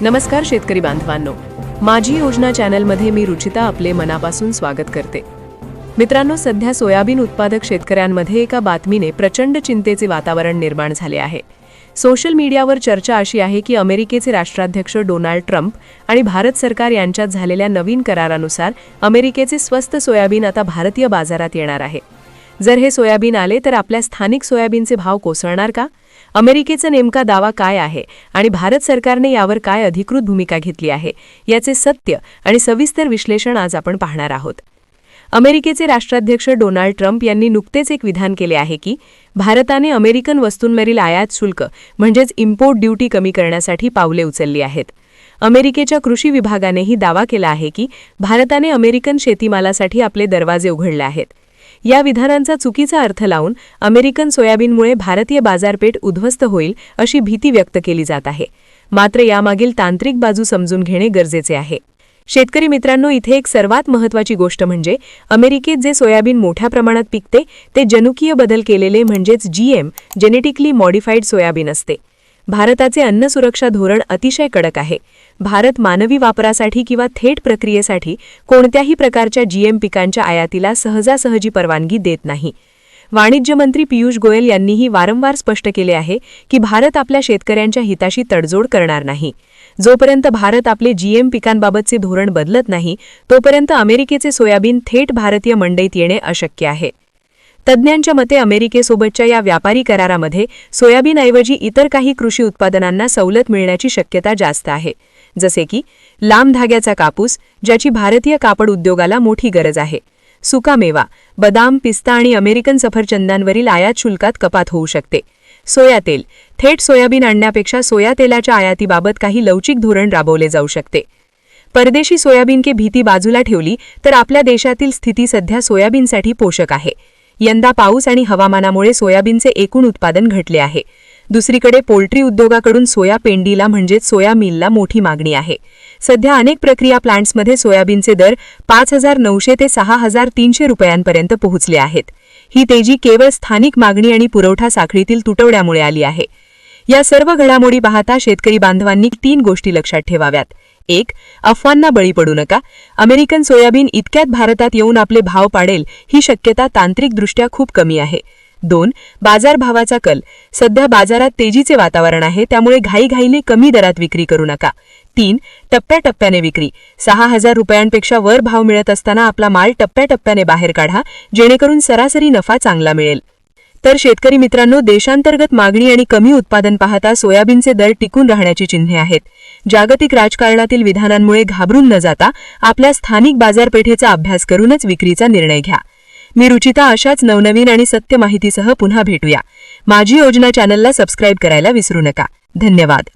नमस्कार शेतकरी बांधवांनो. माझी योजना चॅनलमध्ये मी रुचिता आपले मनापासून स्वागत करते. मित्रांनो सध्या सोयाबीन उत्पादक शेतकऱ्यांमध्ये एका बातमीने प्रचंड चिंतेचे वातावरण निर्माण झाले आहे. सोशल मीडियावर चर्चा अशी आहे की अमेरिकेचे राष्ट्राध्यक्ष डोनाल्ड ट्रम्प आणि भारत सरकार यांच्यात झालेल्या नवीन करारानुसार अमेरिकेचे स्वस्त सोयाबीन आता भारतीय बाजारात येणार आहे. जर हे सोयाबीन आले तर आपल्या स्थानिक सोयाबीनचे भाव कोसळणार का? अमेरिकेचा नेमका दावा काय आहे आणि भारत सरकारने यावर काय अधिकृत भूमिका घेतली आहे याचे सत्य आणि सविस्तर विश्लेषण आज आपण पाहणार आहोत. अमेरिकेचे राष्ट्राध्यक्ष डोनाल्ड ट्रम्प यांनी नुकतेच एक विधान केले आहे की भारताने अमेरिकन वस्तूंवरील आयात शुल्क म्हणजेच इम्पोर्ट ड्युटी कमी करण्यासाठी पावले उचलली आहेत. अमेरिकेच्या कृषी विभागानेही दावा केला आहे की भारताने अमेरिकन शेतीमालासाठी आपले दरवाजे उघडले आहेत. या विधानांचा चुकीचा अर्थ लावून अमेरिकन सोयाबीनमुळे भारतीय बाजारपेठ उद्ध्वस्त होईल अशी भीती व्यक्त केली जात आहे. मात्र यामागील तांत्रिक बाजू समजून घेणे गरजेचे आहे. शेतकरी मित्रांनो इथे एक सर्वात महत्त्वाची गोष्ट म्हणजे अमेरिकेत जे सोयाबीन मोठ्या प्रमाणात पिकते ते जनुकीय बदल केलेले म्हणजेच जीएम जेनेटिकली मॉडिफाईड सोयाबीन असते. भारताचे अन्न सुरक्षा धोरण अतिशय कडक आहे. भारत मानवी वापरासाठी किंवा थेट प्रक्रियेसाठी कोणत्याही प्रकारच्या जीएम पिकांच्या आयातीला सहजासहजी परवानगी देत नाही. वाणिज्य मंत्री पियुष गोयल यांनीही वारंवार स्पष्ट केले आहे की भारत आपल्या शेतकऱ्यांच्या हिताशी तडजोड करणार नाही. जोपर्यंत भारत आपले जीएम पिकांबाबतचे धोरण बदलत नाही तोपर्यंत अमेरिकेचे सोयाबीन थेट भारतीय मंडईत येणे अशक्य आहे. तज्ज्ञांच्या मते अमेरिकेसोबतच्या या व्यापारी करारामध्ये सोयाबीनऐवजी इतर काही कृषी उत्पादनांना सवलत मिळण्याची शक्यता जास्त आहे जसे की लांब धाग्याचा कापूस ज्याची भारतीय कापड उद्योगाला मोठी गरज आहे. सुका मेवा बदाम पिस्ता आणि अमेरिकन सफरचंदांवरील आयात शुल्कात कपात होऊ शकते. सोया तेल थेट सोयाबीन आणण्यापेक्षा सोया तेलाच्या आयातीबाबत काही लवचिक धोरण राबवले जाऊ शकते. परदेशी सोयाबीन के भीती बाजूला ठेवली तर आपल्या देशातील स्थिती सध्या सोयाबीनसाठी पोषक आहे. यंदा पाऊस आणि हवामानामुळे सोयाबीनचे एकूण उत्पादन घटले आहे. दुसरीकडे पोल्ट्री उद्योगाकडून सोया पेंडीला म्हणजेच सोया मिलला मोठी मागणी आहे. सध्या अनेक प्रक्रिया प्लांट्समध्ये सोयाबीनचे दर पाच हजार नऊशे ते सहा हजार तीनशे रुपयांपर्यंत पोहोचले आहेत. ही तेजी केवळ स्थानिक मागणी आणि पुरवठा साखळीतील तुटवड्यामुळे आली आहे. या सर्व घडामोडी पाहता शेतकरी बांधवांनी तीन गोष्टी लक्षात ठेवाव्यात. एक अफवांना बळी पडू नका. अमेरिकन सोयाबीन इतक्यात भारतात येऊन आपले भाव पाडेल ही शक्यता तांत्रिकदृष्ट्या खूप कमी आहे. दोन बाजारभावाचा कल. सध्या बाजारात तेजीचे वातावरण आहे त्यामुळे घाईघाईने कमी दरात विक्री करू नका. तीन टप्प्याटप्प्याने विक्री. सहा हजार रुपयांपेक्षा वर भाव मिळत असताना आपला माल टप्प्याटप्प्याने बाहेर काढा जेणेकरून सरासरी नफा चांगला मिळेल. तर शेतकरी मित्रांनो देशांतर्गत मागणी आणि कमी उत्पादन पाहता सोयाबीनचे दर टिकून राहण्याची चिन्हे आहेत. जागतिक राजकारणातील विधानांमुळे घाबरून न जाता आपल्या स्थानिक बाजारपेठेचा अभ्यास करूनच विक्रीचा निर्णय घ्या. मी रुचिता अशाच नवनवीन आणि सत्य माहितीसह पुन्हा भेटूया. माझी योजना चॅनलला सबस्क्राईब करायला विसरू नका. धन्यवाद.